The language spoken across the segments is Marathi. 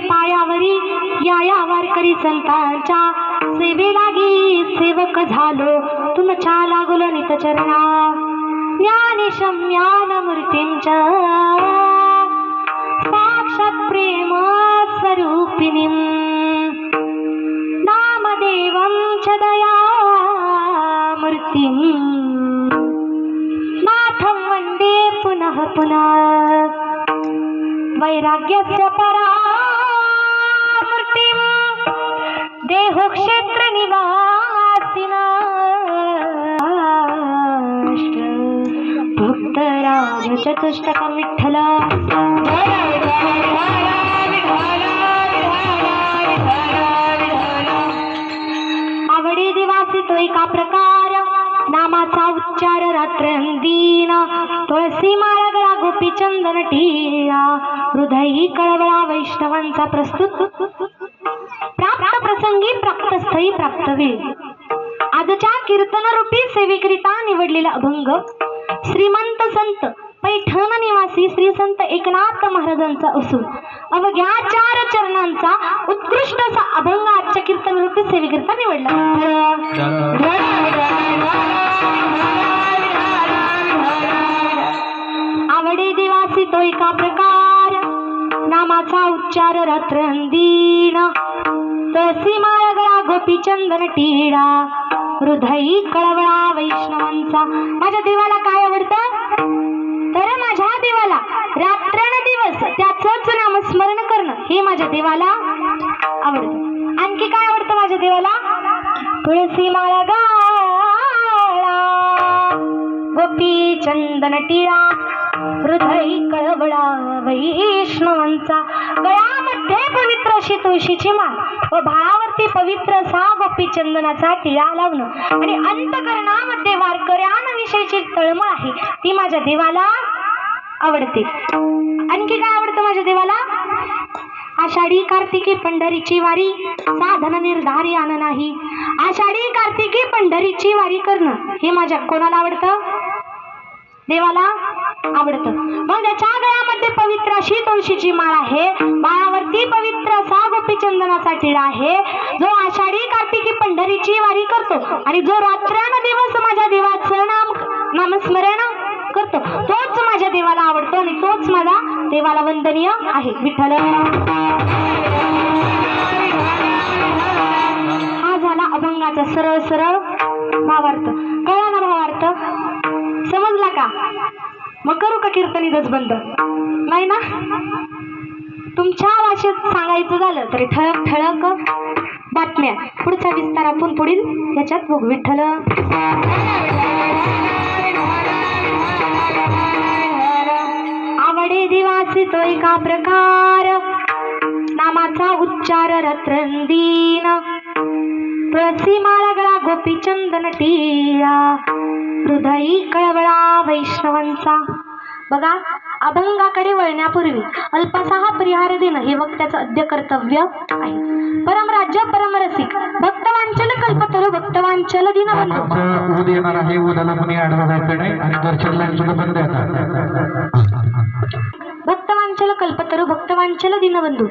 पायावरी या या वारकरी संतांच्या सेवे लागी सेवक झालो. तुमच्या लागलो नित चरणा. ज्ञानेशम ज्ञान मूर्तींच्या साक्षात प्रेम स्वरूपिणी. नामदेवं च दया नाथं वन्दे पुनः पुनः. वैराग्यस्य परा देहोक्षेत्रनिवासिना चतुष्टक चतुष्टकं विठ्ठल. आवडे दिवासी तो एका प्रकार. नामाचा उच्चार रात्रंदीन. तुळसी माळा गळा गोपी चंदन टिळा हृदयी कळवळा वैष्णवांचा प्रस्तुत. प्राप्त प्रसंगी प्राप्त स्थळी प्राप्त वेळ. आजच्या कीर्तन रूपी सेवेकरिता निवडलेला अभंग. श्रीमंत संत पैठण निवासी श्री संत एकनाथ महाराजांचा असून अवघ्या चार चरणांचा उत्कृष्ट असा अभंग आजच्या कीर्तन रूपी सेवेकरिता निवडला. आवडे दिवासी तो एका प्रकार नामाचा उच्चार रात्रंदीन तसी माळगळा गोपी चंदन टिळा हृदयी कळवळा वैष्णवांचा. माझ्या देवाला काय आवडतं? तर माझ्या देवाला रात्रंदिवस त्याचंच नामस्मरण करणं हे माझ्या देवाला आवडतं. आणखी काय आवडतं माझ्या देवाला? तुळसी माळा गाळा गोपी चंदन टिळा हृदय कळवळा वैष्णवांचा. गळ्यामध्ये पवित्र अशी तुळशीची माळ व भाळावरती पवित्र सा गोपी चंदनाचा टिळा लावणं. आणि अंतकरणामध्ये वारकऱ्यांविषयीची तळमळ आहे. ती माझ्या देवाला आवडते. आणखी काय आवडतं माझ्या देवाला? आषाढी कार्तिकी पंढरीची वारी साधन निर्धारी आण नाही. आषाढी कार्तिकी पंढरीची वारी करणं हे माझ्या कोणाला आवडतं? देवाला आवडतं. मग त्याच्या गळ्यामध्ये पवित्र अशी तुळशीची माळ आहे. माळावरती गोपी चंदनाचा टिळा आहे. जो आषाढी कार्तिकी पंढरीची वारी करतो आणि जो रात्रान दिवस माझ्या देवाचं नाम नामस्मरण करतो तोच माझ्या देवाला आवडतो आणि तोच माझा देवाला वंदनीय आहे. विठ्ठल! हा झाला अभंगाचा सरळ सरळ भावार्थ. कळला ना भावार्थ? समजला का? मग करू का कीर्तनी बंद नाही ना? तुमच्या भाषेत सांगायचं झालं तरी ठळक ठळक बातम्या पुढचा विस्तार आपण पुढील याच्यात बघू विठ्ठल. आवडे दिवासी तो एका प्रकार. नामाचा उच्चार रत्रंदीन तुळसी माळगळा गोपी चंदन हृदयी कळवळा वैष्णवांचा बघा अभंगाकडे वळण्यापूर्वी अल्पासा हा परिहार देणं हे वक्त्याचं अद्य कर्तव्य आहे. परमराज्य परमरसिक भक्तवांचल कल्पतरू भक्तवांचल आमचं ऊद येणार आहे उद्याला कोणी आडवा जायचं नाही आणि सुद्धा बंद येतात भक्तवांचल कल्पतरू भक्तवांचल दिनबंधू.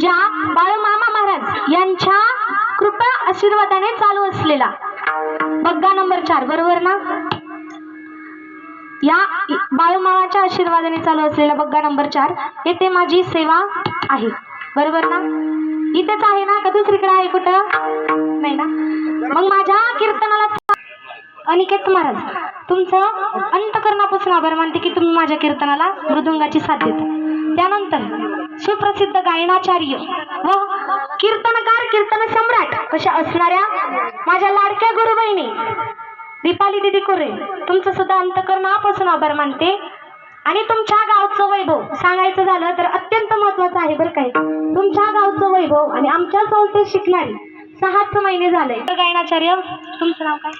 ज्या बाळमामा महाराज यांच्या कृपा आशीर्वादाने चालू असलेला. बग्गा नंबर चार बरोबर ना? या बाळूमामाच्या आशीर्वादाने चालू असलेला बग्गा नंबर चार येथे माझी सेवा आहे. बरोबर ना? इथेच आहे ना? का दुसरीकडे आहे कुठं? नाही ना? मग माझ्या कीर्तनाला अनिकेत महाराज तुमचं अंतकरणापासून आभार मानते की तुम्ही माझ्या कीर्तनाला मृदुंगाची साथ देता. त्यानंतर सुप्रसिद्ध गायनाचार्य व कीर्तनकार कीर्तन सम्राट कशा असणाऱ्या माझ्या लाडक्या गुरुबहिणी दीपाली दिदी कुरे तुमचं सुद्धा अंतकरणापासून आभार मानते. आणि तुमच्या गावचं वैभव सांगायचं झालं तर अत्यंत महत्वाचं आहे बरं काय तुमच्या गावचं वैभव आणि आमच्या संस्थेत शिकणारी सहाच महिने झाले. गायनाचार्य तुमचं नाव काय?